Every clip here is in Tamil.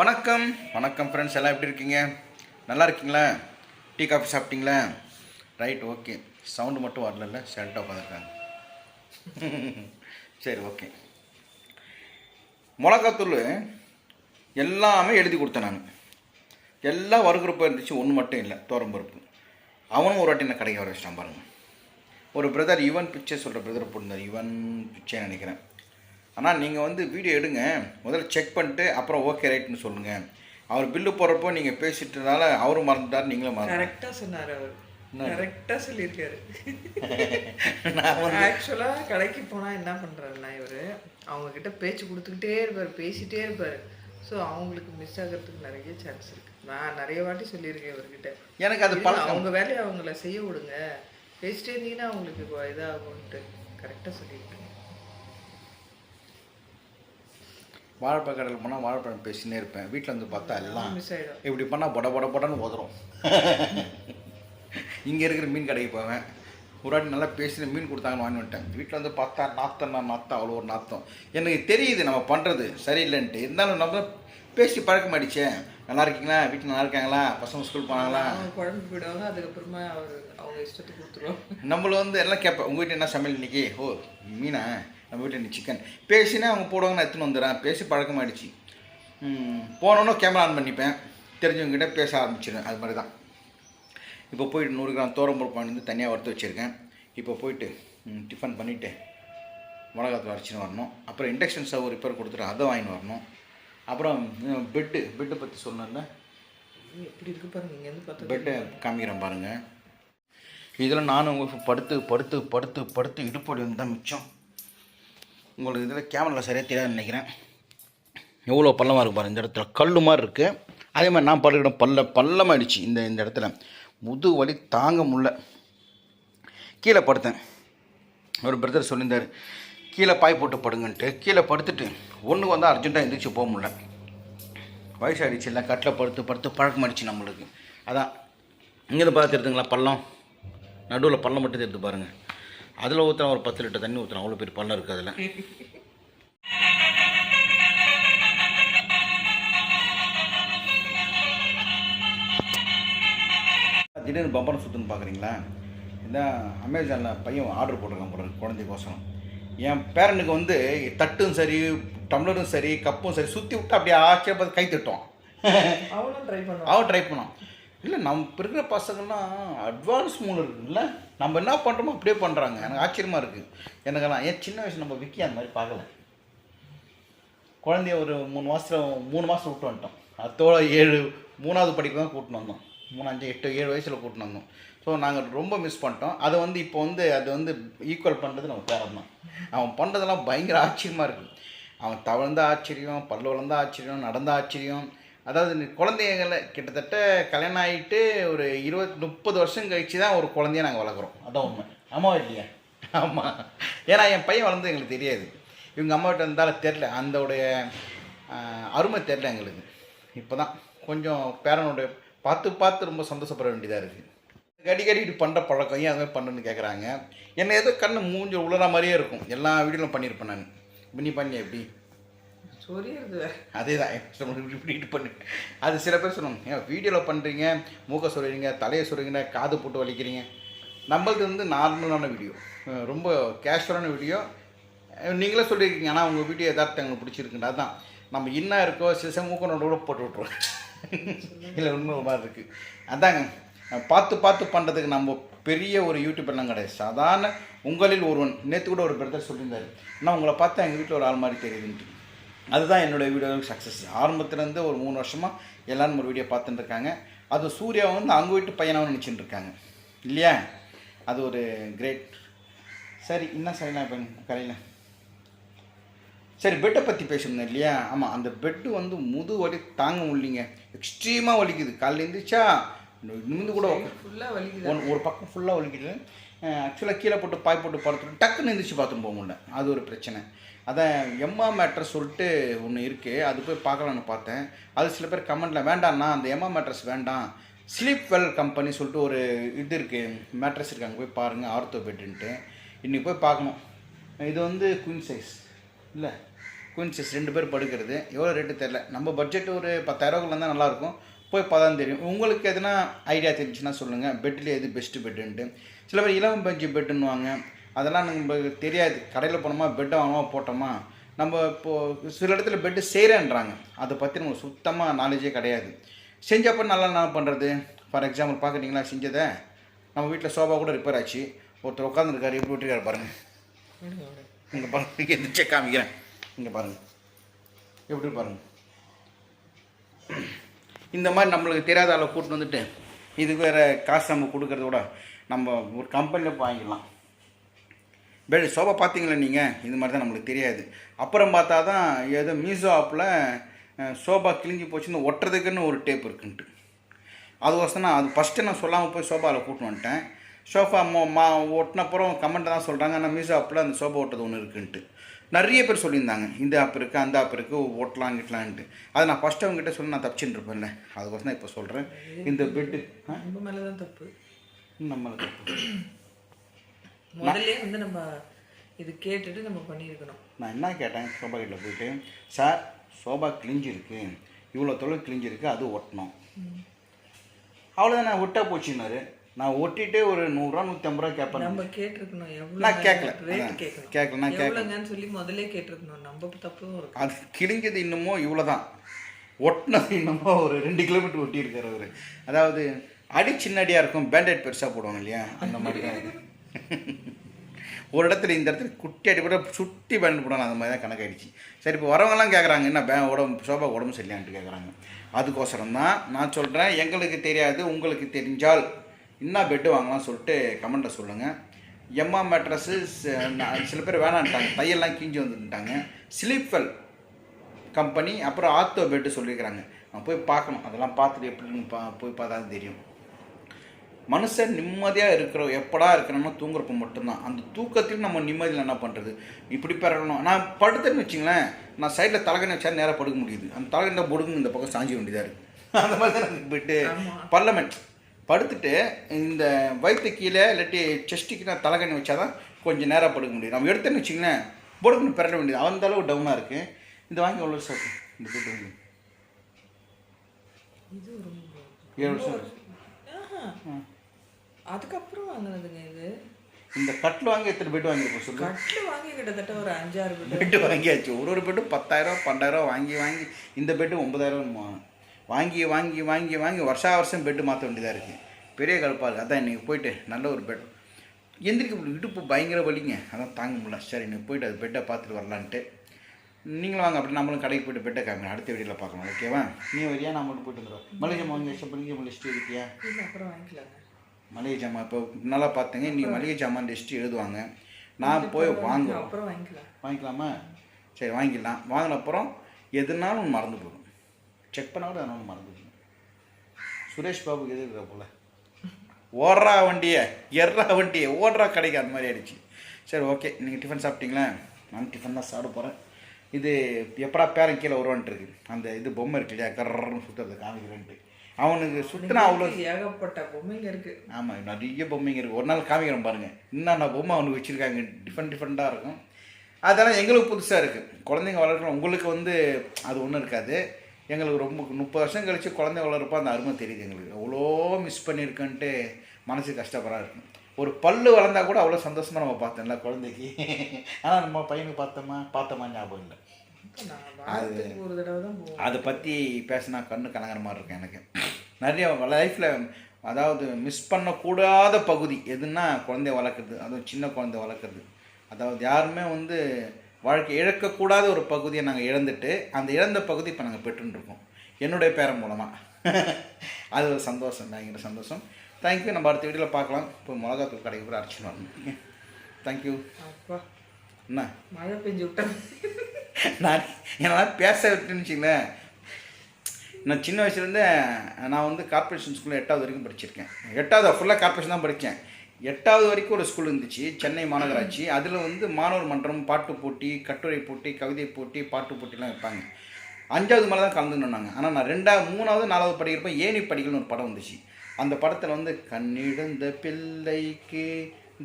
வணக்கம். வணக்கம் ஃப்ரெண்ட்ஸ் எல்லாம் எப்படி இருக்கீங்க? நல்லா இருக்கீங்களா? டீ காஃபி சாப்பிட்டீங்களா? ரைட் ஓகே சவுண்டு மட்டும் வரல சைலண்ட்டாக உட்காந்துருக்காங்க சரி ஓகே மிளகாத்தூள் எல்லாமே எழுதி கொடுத்தேன் நான். எல்லாம் வறுக்கிறப்ப இருந்துச்சு ஒன்று மட்டும் இல்லை பருப்பு. அவனும் ஒரு வாட்டி என்ன கடைக்கு வர வச்சிட்டான் பாருங்க. ஒரு பிரதர் யுவன் பிச்சை சொல்கிற பிரதர் போட்டிருந்தார் யுவன் பிச்சை நினைக்கிறேன். ஆனால் நீங்கள் வந்து வீடியோ எடுங்க. முதல்ல செக் பண்ணிட்டு அப்புறம் ஓகே ரைட்னு சொல்லுங்கள் அவர் பில்லு போடுறப்போ நீங்கள் பேசிட்டனால அவரும் மறந்துட்டார் நீங்களும் மறந்து கரெக்டா சொன்னாரு அவர். கரெக்டா சொல்லியிருக்காரு. நான் வந்து ஆக்சுவலா கடைக்கு போனா என்ன பண்றாருன்னா இவரு அவங்க கிட்ட பேச்சு கொடுத்துக்கிட்டே இருப்பாரு பேசிட்டே இருப்பாரு. ஸோ அவங்களுக்கு மிஸ் ஆகிறதுக்கு நிறைய சான்ஸ் இருக்கு. நான் நிறைய வாட்டி சொல்லியிருக்கேன் இவர்கிட்ட. எனக்கு அது பழக்கம். அவங்க வேலையை அவங்கள செய்ய விடுங்க. பேசிட்டே இருந்தீங்கன்னா அவங்களுக்கு இப்போ இதாகும்ட்டு கரெக்டாக சொல்லியிருக்கேன். வாழைப்பழ கடையில் போனால் வாழைப்பழம் பேசினே இருப்பேன். வீட்டில் வந்து பார்த்தா எல்லாம் இப்படி பண்ணால் பொட பொட பொடன்னு உதறும். இங்கே இருக்கிற மீன் கடைக்கு போவேன். ஒரு வாட்டி நல்லா பேசின மீன் கொடுத்தாங்கன்னு வாங்கி வந்துட்டேன். வீட்டில் வந்து பார்த்தா நாத்தம் நான் நாத்தம் அவ்வளோ ஒரு நாத்தம். எனக்கு தெரியுது நம்ம பண்ணுறது சரியில்லைன்ட்டு. இருந்தாலும் நம்ம பேசி பழக்கமாயிடுச்சே நல்லா இருக்கீங்களா? வீட்டில் நல்லா இருக்காங்களா? பசங்க ஸ்கூல் போனாங்களா? குழம்பு போயிடுவாங்க. அதுக்கப்புறமா அவர் அவங்க இஷ்டத்துக்கு கொடுத்துருவாங்க. நம்மள வந்து எல்லாம் கேட்பேன் உங்கள் வீட்டில் என்ன சமையல் இன்னைக்கு? ஓ மீனா? நம்ம வீட்டில் இன்னைக்கு சிக்கன் பேசினா அவங்க போடுவாங்க நான் எடுத்துன்னு வந்துடுறேன். பேசி பழக்கமாயிடுச்சு. ம், போனோன்னே கேமரா ஆன் பண்ணிப்பேன். தெரிஞ்சவங்ககிட்ட பேச ஆரம்பிச்சிடுவேன். அது மாதிரி தான். இப்போ போயிட்டு நூறு கிராம் தோரம்பருப்பு வந்து தனியாக வறுத்து வச்சுருக்கேன். இப்போ போயிட்டு டிஃபன் பண்ணிவிட்டு மிளகாத்தூள் அரைச்சின்னு வரணும். அப்புறம் இண்டக்ஷன் ஸ்டவ் ரிப்பேர் கொடுத்துட்டு அதை வாங்கின்னு வரணும். அப்புறம் பெட்டு பெட்டு பற்றி சொன்னேன்ல எப்படி இருக்கு பாருங்க. இங்கேருந்து பார்த்தா பெட்டை காமிக்கிறேன் பாருங்கள் இதில் நானும் படுத்து படுத்து படுத்து படுத்து இடுப்படி வந்து தான் மிச்சம். உங்களுக்கு இதில் கேமராவில் சரியாக தெரியாதுன்னு நினைக்கிறேன். எவ்வளோ பள்ளமாக இருக்கு பாருங்கள் இந்த இடத்துல கல் மாதிரி இருக்குது அதே மாதிரி நான் படுக்கிற பல்ல பள்ளமாகிடுச்சு இந்த இந்த இடத்துல. முது வலி தாங்க முடில கீழே படுத்தேன். ஒரு பிரதர் சொல்லியிருந்தார் கீழே பாய் போட்டு படுங்கன்ட்டு. கீழே படுத்துட்டு ஒன்று வந்தால் அர்ஜென்ட்டாக எந்திரிச்சு போக முடியல. வயசாகிடுச்சு இல்லை கட்டில் படுத்து படுத்து பழக்கமாயிடுச்சு நம்மளுக்கு. அதான் இங்கேருந்து பார்த்து எடுத்துங்களா பள்ளம். நடுவில் பள்ளம் மட்டும் எடுத்து பாருங்கள் அதில் ஊற்றுறோம் ஒரு பத்து லிட்டர் தண்ணி ஊற்றுறோம் அவ்வளோ பெரிய பள்ளம் இருக்குது அதில். திடீர்னு பம்பரம் சுற்றுன்னு பார்க்குறீங்களா இதான் அமேசானில் பையன் ஆர்டர் போட்டிருக்கான் போல குழந்தைக்கோசரம். என் பேரனுக்கு வந்து தட்டும் சரி டம்ளரும் சரி கப்பும் சரி சுற்றி விட்டு அப்படியே ஆச்சரிய பார்த்து கை தட்டுவான். அவனும் ட்ரை பண்ணுவான். அவன் ட்ரை பண்ணான் இல்லை நம்ம இருக்கிற பசங்கள்லாம் அட்வான்ஸ் மூலம் இருக்குல்ல. நம்ம என்ன பண்ணுறோமோ அப்படியே பண்ணுறாங்க எனக்கு ஆச்சரியமாக இருக்குது எனக்கெல்லாம் ஏன் சின்ன வயசு நம்ம விக்கி அந்த மாதிரி பார்க்கல. குழந்தைய ஒரு மூணு மாதத்தில் மூணு மாதம் விட்டு வந்துட்டோம். அத்தோட ஏழு மூணாவது படிப்பு தான் கூட்டின்னு வந்தோம். மூணு அஞ்சு எட்டு ஏழு வயசில் கூட்டின்னு வந்தோம். ஸோ நாங்கள் ரொம்ப மிஸ் பண்ணிட்டோம். அதை வந்து இப்போ வந்து அது வந்து ஈக்குவல் பண்ணுறது நம்ம பேரம் தான். அவன் பண்ணுறதெல்லாம் பயங்கர ஆச்சரியமாக இருக்குது அவன் தவழ்ந்த ஆச்சரியம் பல்லு வளர்ந்த ஆச்சரியம் நடந்த ஆச்சரியம் அதாவது நீ குழந்தைங்கள கிட்டத்தட்ட கல்யாணம் ஆகிட்டு ஒரு இருபது முப்பது வருஷம் கழிச்சு தான் ஒரு குழந்தைய நாங்கள் வளர்க்குறோம். அதான் உண்மை. ஆமாவா இல்லையா? ஆமாம் ஏன்னா என் பையன் வளர்ந்து எங்களுக்கு தெரியாது. இவங்க அம்மா கிட்ட இருந்தாலும் தெரில அந்தோடைய அருமை தெரில எங்களுக்கு. இப்போ தான் கொஞ்சம் பேரனோட பார்த்து பார்த்து ரொம்ப சந்தோஷப்பட வேண்டியதாக இருக்குது அடிக்கடி இப்படி பண்ணுற பழக்கம். ஏன் அது மாதிரி பண்ணுன்னு கேட்குறாங்க என்ன ஏதோ கண்ணு மூஞ்சி உளற மாதிரியே இருக்கும். எல்லா வீடியோலும் பண்ணியிருப்பேன் நான். இப்ப நீ பண்ணி எப்படி? சொரியிறது அதே தான் இப்படி இப்படி இது பண்ணு. அது சில பேர் சொல்லுவாங்க ஏன் வீடியோவில் பண்ணுறீங்க மூக்க சொல்கிறீங்க தலையை சொல்கிறீங்க காது போட்டு வலிக்கிறீங்க. நம்மளது வந்து நார்மலான வீடியோ. ரொம்ப கேஷுவலான வீடியோ. நீங்களே சொல்லியிருக்கீங்க ஆனால் உங்கள் வீடியோ எதார்த்தம் எங்களுக்கு பிடிச்சிருக்குன்னு. அதான். நம்ம என்ன இருக்கோ சில சமயம் மூக்க நோட போட்டு விட்ருவோம் இல்லை உண்மை ஒரு மாதிரி இருக்குது அதாங்க. பார்த்து பார்த்து பண்ணுறதுக்கு நம்ம பெரிய ஒரு யூடியூபர்லாம் கிடையாது. சாதாரண உங்களில் ஒருவன். நேற்று கூட ஒரு பிரதர் சொல்லியிருந்தாரு. நான் உங்களை பார்த்தா எங்கள் வீட்டில் ஒரு ஆள் மாதிரி தெரியுதுன்ட்டு. அதுதான் என்னோட வீடியோ சக்ஸஸ் ஆரம்பத்துலேருந்து ஒரு மூணு வருஷமாக எல்லாரும் ஒரு வீடியோ பார்த்துட்டு இருக்காங்க அது சூர்யா வந்து அவங்க வீட்டு பையனாகவும் நினச்சிட்டு இருக்காங்க இல்லையா? அது ஒரு கிரேட் சரி என்ன செய்யலாம் இப்போ கரையில் சரி பெட்டை பற்றி பேசணும் இல்லையா? ஆமாம் அந்த பெட்டு வந்து முது வலி தாங்க முடியலைங்க. எக்ஸ்ட்ரீமாக வலிக்குது. காலையில் எழுந்திரிச்சா நிமிந்து கூட ஃபுல்லாக வலிக்குது? ஒன் ஒரு பக்கம் ஃபுல்லாக வலிக்குது. ஆக்சுவலாக கீழே போட்டு பாய் போட்டு படுத்துட்டு டக்குன்னு எந்திரிச்சு பார்த்துட்டு போக முடியல. அது ஒரு பிரச்சனை. அதான் எம்மா மேட்ரஸ் சொல்லிட்டு ஒன்று இருக்குது அது போய் பார்க்கலான்னு பார்த்தேன். அது சில பேர் கமெண்ட்டில் வேண்டாம்ண்ணா அந்த எம்மா மேட்ரஸ் வேண்டாம். ஸ்லீப் வெல் கம்பெனி சொல்லிட்டு ஒரு இது இருக்குது மேட்ரஸ் இருக்காங்க போய் பாருங்கள் ஆர்த்தோ பெட்டுன்ட்டு இன்றைக்கி போய் பார்க்கணும். இது வந்து குயின் சைஸ் இல்லை குயின் சைஸ் ரெண்டு பேர் படுக்கிறது. எவ்வளோ ரேட்டு தெரில நம்ம பட்ஜெட் ஒரு பத்தாயிரரூவாக்குள்ள இருந்தால் நல்லாயிருக்கும் போய் பார்த்தா தெரியும். உங்களுக்கு எதுனா ஐடியா தெரிஞ்சுன்னா சொல்லுங்கள் பெட்டில் எது பெஸ்ட்டு பெட்டுன்ட்டு சில பேர் இளம் பஞ்சு பெட்டுன்னுவாங்க அதெல்லாம் நமக்கு தெரியாது. கடையில் போனோமா பெட்டை வாங்கினோம் போட்டோமா நம்ம இப்போது சில இடத்துல பெட்டு செய்கிறேன்றாங்க அதை பற்றி நமக்கு சுத்தமாக நாலேஜே கிடையாது. செஞ்சப்போ நல்லா என்ன பண்ணுறது ஃபார் எக்ஸாம்பிள் பார்க்குறீங்களா செஞ்சதை? நம்ம வீட்டில் சோஃபா கூட ரிப்பேர் ஆச்சு. ஒருத்தர் உட்காந்துருக்காரு எப்படி விட்டுருக்காரு பாருங்கள் இங்கே பாருங்க எந்திரிச்சே காமிக்கிறேன். இங்கே பாருங்கள் எப்படி பாருங்கள் இந்த மாதிரி நம்மளுக்கு தெரியாத அளவு கூட்டு வந்துட்டு இதுக்கு வேறு காசு நம்ம கொடுக்கறத விட நம்ம ஒரு கம்பெனியில் வாங்கிடலாம். பெட் சோஃபா பார்த்தீங்களா நீங்கள் இது மாதிரி தான் நம்மளுக்கு தெரியாது. அப்புறம் பார்த்தா தான் ஏதோ மீஷோ ஆப்பில் சோஃபா கிழிஞ்சி போச்சுன்னு ஒட்டுறதுக்குன்னு ஒரு டேப் இருக்குன்ட்டு. அதுக்கோசம் நான் அது ஃபஸ்ட்டு நான் சொல்லாமல் போய் சோஃபாவில் கூட்டின்னு வந்துட்டேன். சோஃபா மோ மா ஒட்டினப்புறம் கமெண்ட் தான் சொல்கிறாங்க ஆனால் மீஷோ ஆப்பில் அந்த சோஃபா ஓட்டது ஒன்று இருக்குன்ட்டு. நிறைய பேர் சொல்லியிருந்தாங்க. இந்த ஆப் இருக்குது அந்த ஆப் இருக்குது ஓட்டலாம் கிட்டலான்ட்டு. அதை நான் ஃபஸ்ட்டு அவங்ககிட்ட சொல்லி நான் தப்பிச்சுட்டு இருப்பேன்ல. அதுக்கோசம் தான் இப்போ சொல்கிறேன் இந்த பெட்டு நம்ம மேலே தான் தப்பு. நம்மளுக்கு முதல்ல வந்து நம்ம இது கேட்டுட்டு நம்ம பண்ணியிருக்கணும். நான் என்ன கேட்டேன்? சோபா கிட்ட போயிட்டு சார் சோபா கிழிஞ்சிருக்கு. இவ்வளோ தொழில் கிழிஞ்சிருக்கு அது ஒட்டணும். அவ்வளோதான் நான் ஒட்டா போச்சுன்னாரு. நான் ஒட்டிட்டு ஒரு நூறுரூவா நூற்றி ஐம்பது ரூபா கேட்பேன். நம்ம கேட்டிருக்கணும் எவ்வளோ நான் கேட்கல. கேட்கல, நான் கேட்கல. எவ்வளோங்கன்னு சொல்லி முதல்ல கேட்டிருக்கணும். நம்ம தப்பும் இருக்கு. அது கிழிஞ்சது இன்னமும் இவ்வளோ தான் ஒட்டினது இன்னமும் ஒரு ரெண்டு கிலோமீட்டர் ஒட்டியிருக்காரு அவர். அதாவது அடி சின்ன அடியாக இருக்கும் பேண்டேட் பெருசாக போடுவாங்க இல்லையா? அந்த மாதிரி தான் இது ஒரு இடத்துல இந்த இடத்துல குட்டி அடி கூட சுட்டி பேண்ட் போடணும் அந்த மாதிரி தான் கணக்காயிடுச்சு. சரி இப்போ வரவங்கலாம் கேட்குறாங்க என்ன பே உடம்பு சோபா உடம்பு சரியில்லையான்ட்டு கேட்குறாங்க அதுக்கோசரம் தான் நான் சொல்கிறேன் எங்களுக்கு தெரியாது உங்களுக்கு தெரிஞ்சால். என்ன பெட்டு வாங்கலாம் சொல்லிட்டு கமெண்ட்டை சொல்லுங்கள் எம்மா மேட்ரஸு சில பேர் வேணான்ட்டாங்க தையெல்லாம் கிஞ்சி வந்துட்டாங்க. ஸ்லீப்வெல் கம்பெனி அப்புறம் ஆத்தோ பெட்டு சொல்லியிருக்கிறாங்க நான் போய் பார்க்கணும் அதெல்லாம் பார்த்துட்டு எப்படின்னு பா போய் பார்த்தா தெரியும். மனுஷன் நிம்மதியாக இருக்கிற எப்படா இருக்கணும்னா தூங்குறப்ப மட்டும்தான். அந்த தூக்கத்தில் நம்ம நிம்மதியில் என்ன பண்ணுறது இப்படி பெறணும். நான் படுத்தேன்னு வச்சுங்களேன் நான் சைடில் தலைகணி வச்சா நேராக படுக்க முடியுது. அந்த தலைகணி பொடுங்க இந்த பக்கம் சாஞ்சி வேண்டியதாக இருக்குது அந்த மாதிரி தான் போயிட்டு. பர்லமெண்ட். படுத்துட்டு இந்த வயிற்று கீழே இல்லாட்டி செஸ்ட்டுக்கு நான் தலைகணி வச்சாதான் கொஞ்சம் நேராக படுக்க முடியும். நம்ம எடுத்தேன்னு வச்சிங்களேன் பொடுக்குன்னு பெற வேண்டியது. அந்த அளவு டவுனாக இருக்குது இந்த வாங்கி எவ்வளோ சார்? இந்த பெட் வாங்கி. ஏழு வருஷம். அதுக்கப்புறம் வாங்கினதுங்க இது. இந்த கட்டில் வாங்கி எத்தனை பெட் வாங்கியிருப்போம் சொல்லு. கட்டில் வாங்கி கிட்டத்தட்ட ஒரு அஞ்சாறு பெட்டு பெட்டு வாங்கியாச்சு. ஒரு ஒரு பெட்டும் பத்தாயிரம் பன்னெண்டாயிரம் வாங்கி வாங்கி இந்த பெட்டு ஒன்பதாயிரம் வாங்கி வாங்கி வாங்கி வாங்கி வருஷா வருஷம் பெட்டு மாற்ற வேண்டியதாக இருக்குது பெரிய கடுப்பாக இருக்குது அதான் இன்றைக்கி போயிட்டு நல்ல ஒரு பெட். எந்திரிக்க இடுப்பு பயங்கர வலிங்க. அதான் தாங்க முடியல. சரி நீ போயிட்டு அது பெட்டை பார்த்துட்டு வரலான்ட்டு. நீங்களும் வாங்க அப்படி நம்மளும் கடைக்கு போயிட்டு பெட்டை காமிங்க. அடுத்த வீடியோவில் பார்க்கலாம். ஓகேவா? நீ வரியா? நான் மட்டும் போயிட்டு வந்துடுவோம் ஜாமான் வாங்கி வச்ச மளிகை ஜாமான் லிஸ்ட்டு இருக்கியா? அப்புறம் வாங்கிக்கலாங்க. மளிகை ஜாமான். இப்போ நல்லா பார்த்தீங்க நீ மளிகை ஜாமான் லிஸ்ட்டு எழுதுவாங்க. நான் போய் வாங்குவேன் அப்புறம் வாங்கிக்கலாம். வாங்கிக்கலாமா? சரி வாங்கிக்கலாம் வாங்கின அப்புறம் எதுனாலும் ஒன்று மறந்து போகும் செக் பண்ண கூட எதனாலும் மறந்து போகும் சுரேஷ் பாபுக்கு எது இருக்கிற போல? ஓடுறா வண்டியை எர்றா வண்டியை ஓடுறா கடைக்கு அந்த மாதிரி ஆயிடுச்சு. சரி ஓகே நீங்கள் டிஃபன் சாப்பிட்டீங்களா? நான் டிஃபன் தான் சாப்பிட போகிறேன் இது எப்படா பேரன் கீழே வருவான்ட்டு இருக்கு. அந்த இது பொம்மை இருக்கு இல்லையா? கர்றன்னு சுற்றுறது காமிக்கிறேன்ட்டு அவனுக்கு சுற்றினா அவ்வளோ ஏகப்பட்ட பொம்மைங்க இருக்கு. ஆமாம் நிறைய பொம்மைங்க இருக்குது ஒரு நாள் காமிக்கிறேன் பாருங்கள் என்னென்ன பொம்மை அவனுக்கு வச்சுருக்காங்க? டிஃப்ரெண்ட் டிஃப்ரெண்ட்டாக இருக்கும். அதெல்லாம் எங்களுக்கு புதுசாக இருக்குது குழந்தைங்க வளர்க்குறோம் உங்களுக்கு வந்து அது ஒன்றும் இருக்காது. எங்களுக்கு ரொம்ப முப்பது வருஷம் கழித்து குழந்தை வளர்ப்போ அந்த அருமை தெரியுது எங்களுக்கு. அவ்வளோ மிஸ் பண்ணியிருக்கேன்ட்டு மனசு கஷ்டப்படா இருக்கும். ஒரு பல்லு வளர்ந்தா கூட அவ்வளோ சந்தோஷமாக நம்ம பார்த்தோம்ல குழந்தைக்கு. ஆனால் நம்ம பையனுக்கு பார்த்தோமா? பார்த்தோமா ஞாபகம் இல்லை. போவோம். அதை பற்றி பேசினா கண்ணு கலங்குற மாதிரி இருக்கும் எனக்கு. நிறைய லைஃப்பில் அதாவது மிஸ் பண்ணக்கூடாத பகுதி எதுன்னா குழந்தைய வளர்க்குறது. அதுவும் சின்ன குழந்தை வளர்க்குறது. அதாவது யாருமே வந்து வாழ்க்கை இழக்கக்கூடாத ஒரு பகுதியை நாங்கள் இழந்துட்டு அந்த இழந்த பகுதி இப்போ நாங்கள் பெற்றுருக்கோம் என்னுடைய பேரன் மூலமாக அது ஒரு சந்தோஷம் பயங்கர சந்தோஷம். தேங்க்யூ நம்ம அடுத்த வீடியோவில் பார்க்கலாம். இப்போ மிளகாத்தூள் கடைக்கு போய் அரைச்சின்னு வரணும். தேங்க்யூ அப்பா. என்ன? மழை பெஞ்சு விட்டேன். நான் என்னால் பேச விட்டுன்னு வச்சுங்களேன் நான் சின்ன வயசுலேருந்தே நான் வந்து கார்ப்பரேஷன் ஸ்கூலில் எட்டாவது வரைக்கும் படிச்சிருக்கேன். எட்டாவது ஃபுல்லாக கார்ப்பரேஷன் தான் படித்தேன் எட்டாவது வரைக்கும் ஒரு ஸ்கூல் இருந்துச்சு சென்னை மாநகராட்சி. அதில் வந்து மாணவர் மன்றம் பாட்டு போட்டி கட்டுரை போட்டி கவிதை போட்டி பாட்டு போட்டிலாம் வைப்பாங்க. அஞ்சாவது மேலே தான் கலந்துனாங்க ஆனால் நான் ரெண்டாவது மூணாவது நாலாவது படிக்கிறப்ப ஏணி படிக்கல்னு ஒரு படம் வந்துச்சு. அந்த படத்தில் வந்து கண்ணிழந்த பிள்ளைக்கு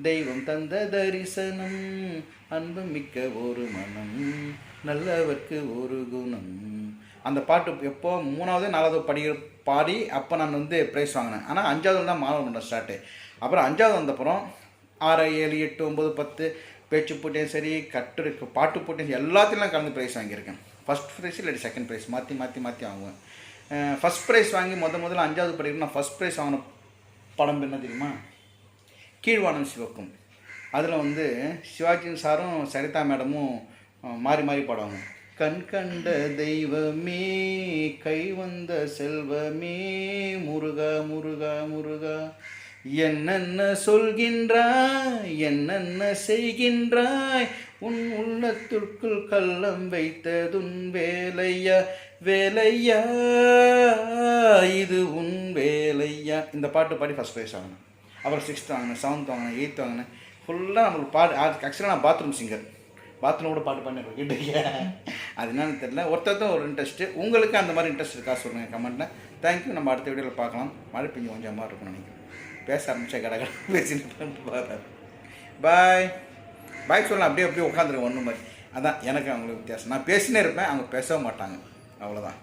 தெய்வம் தந்த தரிசனம் அன்பு மிக்க ஒரு மனம் நல்லவர்க்கு ஒரு குணம். அந்த பாட்டு எப்போ? மூணாவது நாலாவது படிக்கிற பாடி அப்போ நான் வந்து ப்ரைஸ் வாங்கினேன். ஆனால் அஞ்சாவது தான் மாணவர் மன்றம் ஸ்டார்ட்டு அப்புறம் அஞ்சாவது வந்தப்புறம் ஆறு ஏழு எட்டு ஒம்பது பத்து பேச்சு போட்டியும் சரி கட்டுரை பாட்டு போட்டியும் சரி, கலந்து ப்ரைஸ் வாங்கியிருக்கேன். ஃபஸ்ட் ப்ரைஸ் இல்லாட்டி செகண்ட் ப்ரைஸ் மாற்றி மாற்றி மாற்றி வாங்குவேன். ஃபஸ்ட் ப்ரைஸ் வாங்கி முத முதல்ல அஞ்சாவது படிக்கிறேன் நான் ஃபஸ்ட் ப்ரைஸ் வாங்கின படம் என்ன தெரியுமா? கீழ்வானம் சிவக்கும். அதில் வந்து சிவாஜி சாரும் சரிதா மேடமும் மாறி மாறி பாடுவாங்க. கண் கண்ட தெய்வமே கை வந்த செல்வமே முருகா முருகா முருகா என்னென்ன சொல்கின்றாய் என்னென்ன செய்கின்றாய் உன் உள்ளத்திற்குள் கள்ளம் வைத்ததுன் வேலையா வேலையா இது உன் வேலையா? இந்த பாட்டு பாடி ஃபஸ்ட் ப்ரைஸ் ஆகணும். அப்புறம் சிக்ஸ்த் வாங்கினேன் செவன்த் வாங்கினேன் எயித் வாங்கினேன். ஃபுல்லாக நம்மளுக்கு பாடு ஆக்சுவலாக நான் பாத்ரூம் சிங்கர் பாத்ரூம் கூட பாட்டு பண்ணிருக்கேன் கேட்டீங்க அது என்னன்னு தெரியல. ஒருத்தர் ஒரு இன்ட்ரெஸ்ட்டு உங்களுக்கு அந்த மாதிரி இன்ட்ரெஸ்ட் இருக்கா சொல்லுங்கள் கமெண்ட்டில் தேங்க்யூ நம்ம அடுத்த வீடியோவில் பார்க்கலாம். மழை பெஞ்சு கொஞ்சம் மாதிரி இருக்கும்னு நினைக்கிறேன். பேச ஆரம்பிச்சா கடை கடை பேசிட்டு பாரு. பாய் பாய் சொல்லலாம். அப்படியே அப்படியே உட்காந்துருக்கேன் ஒன்றும் மாதிரி. அதான் எனக்கு அவங்களுக்கு வித்தியாசம். நான் பேசினே இருப்பேன் அவங்க பேசவே மாட்டாங்க. அவ்வளோதான்